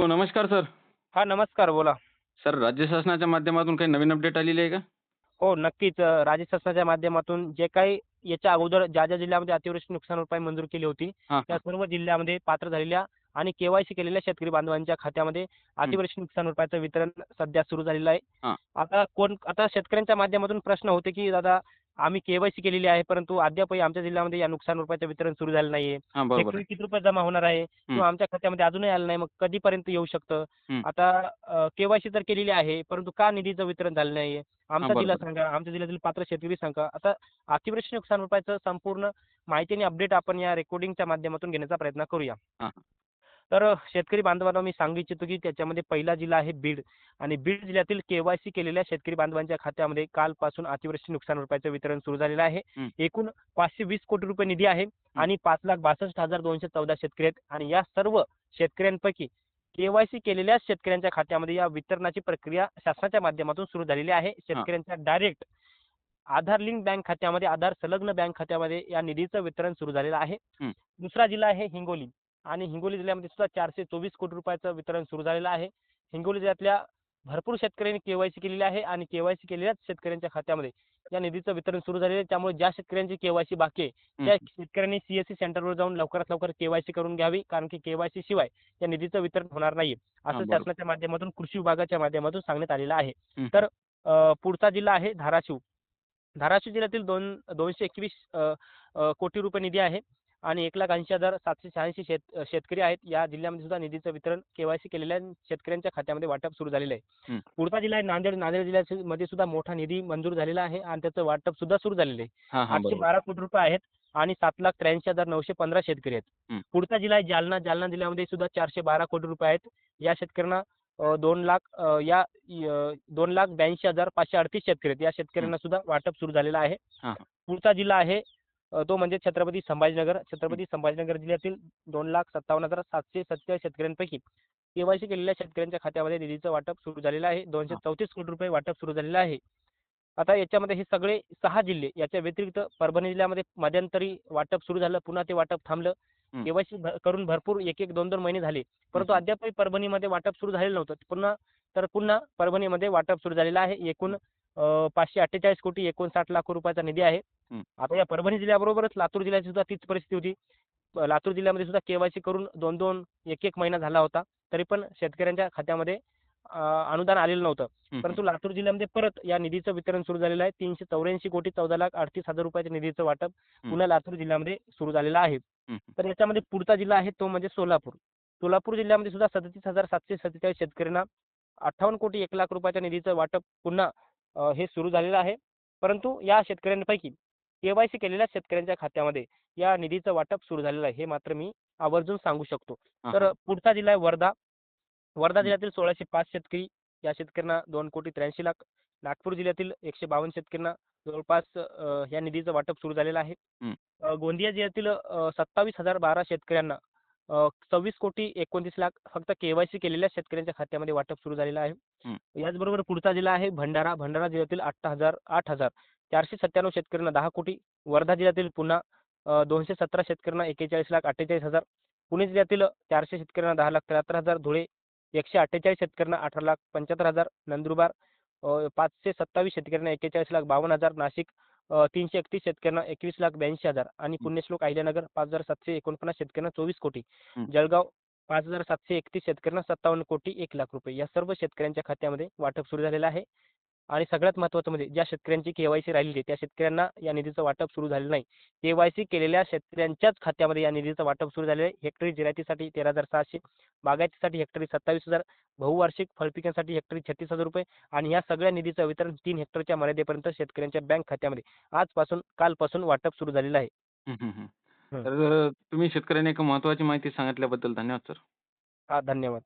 हो नमस्कार सर. हा नमस्कार बोला. सर राज्य शासनाच्या माध्यमातून काही नवीन अपडेट आलेली आहे का? हो नक्कीच. अ, राज्य शासनाच्या माध्यमातून जे काही याच्या अगोदर ज्या ज्या जिल्ह्यामध्ये अतिवृष्टी नुकसान भरपाई मंजूर केली होती हां त्या सर्व जिल्ह्यामध्ये पात्र झालेल्या आणि केवायसी केलेल्या शेतकरी बांधवांच्या खात्यामध्ये अतिवृष्टी नुकसान भरपाईचं वितरण सध्या सुरू झालेलं आहे. हां. आता कोण आता शेतकऱ्यांच्या माध्यमातून प्रश्न होते की दादा आम्ही केवायसी केलेली आहे परंतु अद्यापही आमच्या जिल्ह्यामध्ये या नुकसान भरपाईचं वितरण सुरू झालं नाहीये बरोबर किती रुपये जमा होणार आहे किंवा आमच्या खात्यामध्ये अजूनही आलं नाही मग कधीपर्यंत येऊ शकतं. आता केवायसी तर केलेली आहे परंतु का निधीचं वितरण झालं नाहीये आमचा जिल्हा. सांगा आमच्या जिल्ह्यातील पात्र शेतकरी सांगा आता अतिवृष्टी नुकसान भरपाईचं संपूर्ण माहिती आणि अपडेट आपण या रेकॉर्डिंगच्या माध्यमातून घेण्याचा प्रयत्न करूया. तर शेतकरी बांधवांना मी सांगू इच्छितो की त्याच्यामध्ये पहिला जिल्हा आहे बीड. आणि बीड जिल्ह्यातील केवायसी केलेल्या शेतकरी बांधवांच्या खात्यामध्ये कालपासून अतिवृष्टी नुकसान भरपाईचं वितरण सुरू झालेलं आहे. एकूण पाचशे वीस कोटी रुपये निधी आहे आणि पाच लाख बासष्ट हजार दोनशे चौदा शेतकरी आहेत. आणि या सर्व शेतकऱ्यांपैकी केवायसी केलेल्या शेतकऱ्यांच्या खात्यामध्ये या वितरणाची प्रक्रिया शासनाच्या माध्यमातून सुरू झालेली आहे. शेतकऱ्यांच्या डायरेक्ट आधार लिंक बँक खात्यामध्ये आधार संलग्न बँक खात्यामध्ये या निधीचं वितरण सुरू झालेलं आहे. दुसरा जिल्हा आहे हिंगोली. आणि हिंगोली जिल्ह्यामध्ये सुद्धा चारशे चोवीस कोटी रुपयाचं वितरण सुरू झालेलं आहे हिंगोली जिल्ह्यातल्या भरपूर शेतकऱ्यांनी केवायसी केलेली आहे आणि केवायसी केलेल्याच शेतकऱ्यांच्या खात्यामध्ये या निधीचं वितरण सुरू झालेलं आहे त्यामुळे ज्या शेतकऱ्यांची केवायसी बाकी आहे. त्या शेतकऱ्यांनी सीएससी सेंटरवर जाऊन लवकरात लवकर केवायसी करून घ्यावी कारण की केवायसी शिवाय या निधीचं वितरण होणार नाही असं. शासनाच्या माध्यमातून कृषी विभागाच्या माध्यमातून सांगण्यात आलेलं आहे. तर पुढचा जिल्हा आहे धाराशिव धाराशिव जिल्ह्यातील दोन दोनशे एकवीस कोटी रुपये निधी आहे आणि एक लाख ऐंशी हजार सातशे शहाऐंशी शेत शेतकरी आहेत. या जिल्ह्यामध्ये सुद्धा निधीचं वितरण केवायसी केलेल्या शेतकऱ्यांच्या खात्यामध्ये वाटप सुरू झालेलं आहे. पुढचा जिल्हा आहे नांदेड नांदेड जिल्ह्यामध्ये सुद्धा मोठा निधी मंजूर झालेला आहे आणि त्याचं वाटप सुद्धा सुरू झालेलं आहे. आठशे बारा कोटी रुपये आहेत आणि सात लाख त्र्याऐंशी हजार नऊशे पंधरा शेतकरी आहेत. पुढचा जिल्हा आहे जालना. जालना जिल्ह्यामध्ये सुद्धा चारशे बारा कोटी रुपये आहेत. या शेतकऱ्यांना दोन लाख या दोन लाख ब्याऐंशी हजार पाचशे अडतीस शेतकरी आहेत. या शेतकऱ्यांना सुद्धा वाटप सुरू झालेलं आहे. पुढचा जिल्हा आहे तो म्हणजे छत्रपती संभाजीनगर. छत्रपती संभाजीनगर जिल्ह्यातील दोन लाख सत्तावन्न हजार सातशे सत्तेचाळीस शेतकऱ्यांपैकी केवायसी केलेल्या शेतकऱ्यांच्या खात्यामध्ये निधीचं वाटप सुरू झालेलं आहे. दोनशे. चौतीस कोटी रुपये वाटप सुरू झालेलं आहे. आता याच्यामध्ये हे सगळे सहा जिल्हे याच्या व्यतिरिक्त परभणी जिल्ह्यामध्ये मध्यंतरी वाटप सुरू झालं. पुन्हा ते वाटप थांबलं. केवायसी करून भरपूर एक एक दोन दोन महिने झाले. परंतु. अद्यापही परभणीमध्ये वाटप सुरू झालेलं नव्हतं. पुन्हा तर पुन्हा परभणीमध्ये वाटप सुरू झालेलं आहे. एकूण पाचशे अठ्ठेचाळीस कोटी एकोणसाठ लाख रुपयाचा निधी आहे. आता या परभणी जिल्ह्याबरोबरच लातूर जिल्ह्याची सुद्धा तीच परिस्थिती होती लातूर जिल्ह्यामध्ये सुद्धा केवायसी करून दोन दोन एक एक महिना झाला होता तरी पण शेतकऱ्यांच्या खात्यामध्ये अनुदान आलेलं नव्हतं. परंतु लातूर जिल्ह्यामध्ये परत या निधीचं वितरण सुरू झालेलं आहे तीनशे चौऱ्याऐंशी कोटी चौदा लाख अडतीस हजार रुपयाच्या निधीचं वाटप. पुन्हा लातूर जिल्ह्यामध्ये सुरू झालेलं आहे. तर याच्यामध्ये पुढचा जिल्हा आहे तो म्हणजे सोलापूर सोलापूर जिल्ह्यामध्ये सुद्धा सदतीस हजार सातशे सत्तेचाळीस शेतकऱ्यांना अठ्ठावन्न कोटी एक लाख रुपयाच्या निधीचं वाटप पुन्हा हे सुरू झालेलं आहे. परंतु या शेतकऱ्यांपैकी केवायसी केलेल्या शेतकऱ्यांच्या खात्यामध्ये या निधीचं वाटप सुरू झालेलं आहे हे मात्र मी आवर्जून सांगू शकतो. तर. पुढचा जिल्हा आहे वर्धा. वर्धा. जिल्ह्यातील सोळाशे पाच शेतकरी या शेतकऱ्यांना दोन कोटी त्र्याऐंशी लाख नागपूर जिल्ह्यातील एकशे बावन्न शेतकऱ्यांना जवळपास या निधीचं वाटप सुरू झालेलं आहे. गोंदिया जिल्ह्यातील सत्तावीस हजार बारा शेतकऱ्यांना सव्वीस कोटी एकोणतीस लाख फक्त केवायसी केलेल्या शेतकऱ्यांच्या खात्यामध्ये वाटप सुरू झालेलं आहे. याचबरोबर पुढचा जिल्हा आहे भंडारा भंडारा जिल्ह्यातील आठ हजार आठ हजार चारशे सत्त्याण्णव शेतकऱ्यांना दहा कोटी वर्धा जिल्ह्यातील पुन्हा दोनशे सतरा शेतकऱ्यांना एकेचाळीस लाख अठ्ठेचाळीस हजार पुणे जिल्ह्यातील चारशे शेतकऱ्यांना दहा लाख त्र्याहत्तर हजार धुळे एकशे अठ्ठेचाळीस शेतकऱ्यांना अठरा लाख पंच्याहत्तर हजार नंदुरबार पाचशे सत्तावीस शेतकऱ्यांना एकेचाळीस लाख बावन्न हजार नाशिक तीनशे एकतीस शेतकऱ्यांना एकवीस लाख ब्याऐंशी हजार आणि. पुण्यश्लोक अहिल्यानगर पाच हजार सातशे एकोणपन्नास शेतकऱ्यांना चोवीस कोटी. जळगाव पाच हजार सातशे एकतीस शेतकऱ्यांना सत्तावन्न कोटी एक लाख रुपये या सर्व शेतकऱ्यांच्या खात्यामध्ये वाटप सुरू झालेलं आहे आणि सगळ्यात महत्त्वाचं म्हणजे ज्या शेतकऱ्यांची केवायसी राहिलेली आहे त्या शेतकऱ्यांना या निधीचं वाटप सुरू झालेलं नाही. केवायसी केलेल्या शेतकऱ्यांच्याच खात्यामध्ये या निधीचं वाटप सुरू झालेलं आहे. हेक्टरी जिरायतीसाठी तेरा हजार सहाशे बागायतीसाठी हेक्टरी सत्तावीस हजार बहुवार्षिक फळपिकांसाठी हेक्टरी छत्तीस हजार रुपये आणि या सगळ्या निधीचं वितरण तीन हेक्टरच्या मर्यादेपर्यंत शेतकऱ्यांच्या बँक खात्यामध्ये. आजपासून कालपासून वाटप सुरू झालेलं आहे. तर तुम्ही शेतकऱ्यांना एक महत्त्वाची माहिती सांगितल्याबद्दल धन्यवाद सर. हा धन्यवाद.